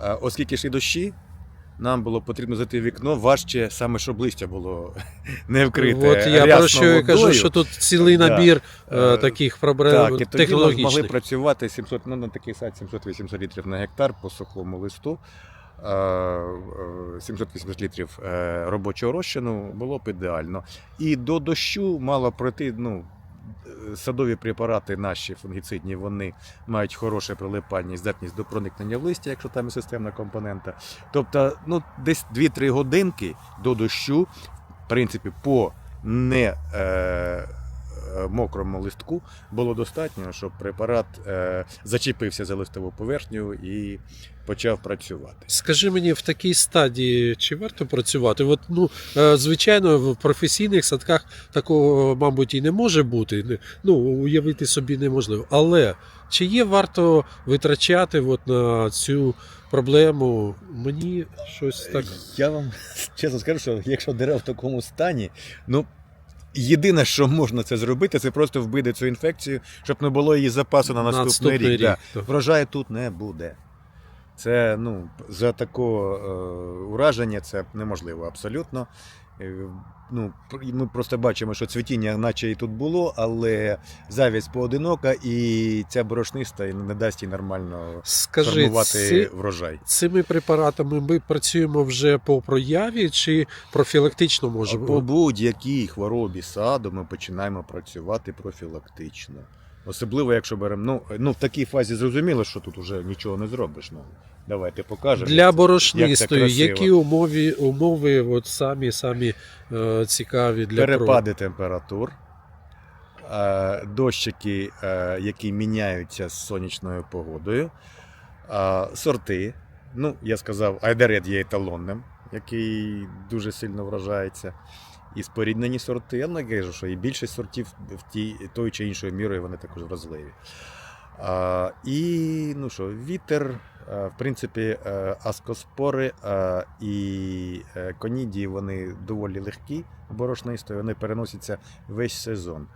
Е, Оскільки йшли дощі, нам було потрібно зайти в вікно важче, саме щоб листя було не вкрите. От я про що я кажу, що тут цілий набір е, Е, таких проблем Так, і тоді ми змогли працювати 700, ну, на такий сайт 700-800 літрів на гектар по сухому листу. Е, е, 780 літрів робочого розчину було б ідеально. І до дощу мало пройти. Ну, садові препарати наші фунгіцидні, вони мають хороше прилипання здатність до проникнення в листя, якщо там є системна компонента. Тобто, ну, десь 2-3 годинки до дощу, в принципі, по не е, мокрому листку було достатньо, щоб препарат е, зачепився за листову поверхню і почав працювати. Скажи мені, в такій стадії чи варто працювати? От, ну, е, звичайно, в професійних садках такого, мабуть, і не може бути. Ну, уявити собі неможливо. Але чи є варто витрачати от на цю проблему? Мені щось так. Я вам чесно скажу, що якщо дерева в такому стані, ну. Єдине, що можна це зробити, це просто вбити цю інфекцію, щоб не було її запасу на наступний, наступний рік. Да. рік. Врожаю тут не буде. Це ну, за такого е, ураження це неможливо абсолютно. Е, ну, ми просто бачимо, що цвітіння, наче і тут було, але завість поодинока, і ця борошниста не дасть їй нормально Скажи, формувати ці, врожай. цими препаратами ми працюємо вже по прояві чи профілактично може По будь-якій хворобі саду ми починаємо працювати профілактично. Особливо, якщо беремо. Ну, ну в такій фазі зрозуміло, що тут вже нічого не зробиш. Ну, давайте покажемо. Для борошнистої, красиво. які умови, умови от самі, самі е, цікаві для перепади температур, е, дощики, е, які міняються з сонячною погодою, е, сорти. Ну, я сказав, Айдарет є еталонним, який дуже сильно вражається. І споріднені сорти. Я не кажу, що і більшість сортів в тій, тою чи іншою мірою вони також вразливі. А, і ну що, вітер, в принципі, е, аскоспори і е, конідії вони доволі легкі борошнистої, вони переносяться весь сезон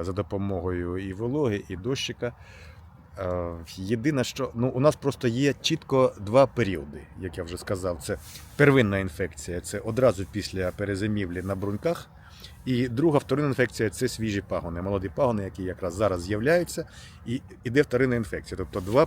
за допомогою і вологи, і дощика. Е, Єдине, що ну, у нас просто є чітко два періоди, як я вже сказав. Це первинна інфекція, це одразу після перезимівлі на бруньках. І друга вторинна інфекція це свіжі пагони, молоді пагони, які якраз зараз з'являються, і іде вторинна інфекція. Тобто два